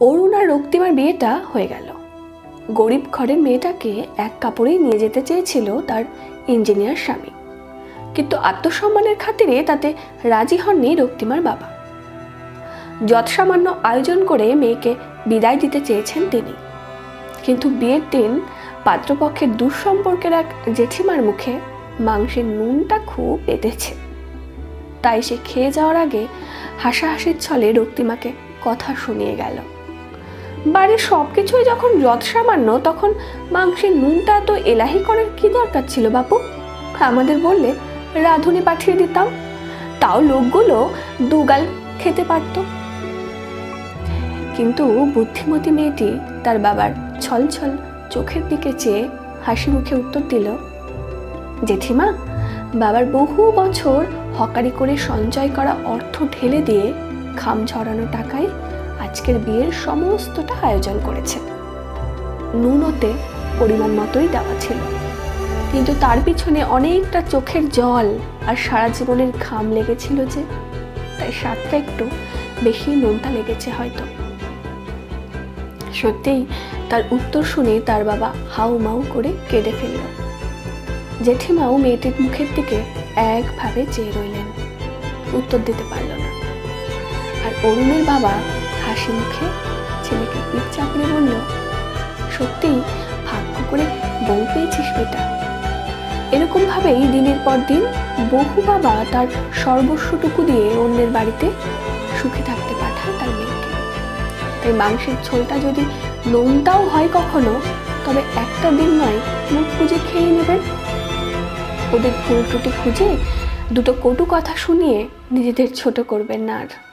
অরুণ আর রক্তিমার বিয়েটা হয়ে গেল। গরিব ঘরের মেয়েটাকে এক কাপড়েই নিয়ে যেতে চেয়েছিল তার ইঞ্জিনিয়ার স্বামী। কিন্তু আত্মসম্মানের খাতিরে তাতে রাজি হননি রক্তিমার বাবা। যৎসামান্য আয়োজন করে মেয়েকে বিদায় দিতে চেয়েছেন তিনি। কিন্তু বিয়ের দিন পাত্রপক্ষের দুঃসম্পর্কের এক জেঠিমার মুখে মাংসের নুনটা খুব বেঁধেছে। তাই সে খেয়ে যাওয়ার আগে হাসাহাসির ছলে রক্তিমাকে কথা শুনিয়ে গেল। বাড়ির সব কিছুই যখন যৎসামান্য, তখন মাংসের নুনটা তো এলাহি করার কি দরকার ছিল বাপু? আমাদের বললে রাঁধুনি পাঠিয়ে দিতাম, তাও লোকগুলো দুগাল খেতে পারত। কিন্তু বুদ্ধিমতী মেয়েটি তার বাবার ছল ছল চোখের দিকে চেয়ে হাসি মুখে উত্তর দিল, জেঠিমা, বাবার বহু বছর হকারি করে সঞ্চয় করা অর্থ ঢেলে দিয়ে খাম ঝরানো টাকায় আজকের বিয়ের সমস্তটা আয়োজন করেছে। নুনতে পরিমাণ মতোই দেওয়া ছিল। কিন্তু তার পিছনে অনেকটা চোখের জল আর সারা জীবনের ঘাম লেগেছিল যে, তাই স্বাদটা একটু বেশি নুনটা লেগেছে হয়তো। সত্যিই তার উত্তর শুনে তার বাবা হাউ মাউ করে কেঁদে ফেলল। জেঠিমাও মেয়েটির মুখের দিকে একভাবে চেয়ে রইলেন। উত্তর দিতে পারল না। আর অরুণের বাবা হাসি মুখে ছেলেকে পিঠ চাপড়ে বলল সত্যিই ভাগ্য করে বউ পেয়েছিস বেটা এরকম ভাবেই দিনের পর দিন বহু বাবা তার সর্বস্বটুকু দিয়ে অন্যের বাড়িতে সুখে থাকতে পাঠায় তার মেয়েকে। তাই মাংসের ঝোলটা যদি নোনটাও হয় কখনো, তবে একটা দিন নয়, মুখ খুঁজে খেয়ে নেবেন। ওদের ভুল ত্রুটি খুঁজে দুটো কটু কথা শুনিয়ে নিজেদের ছোট করবেন না আর।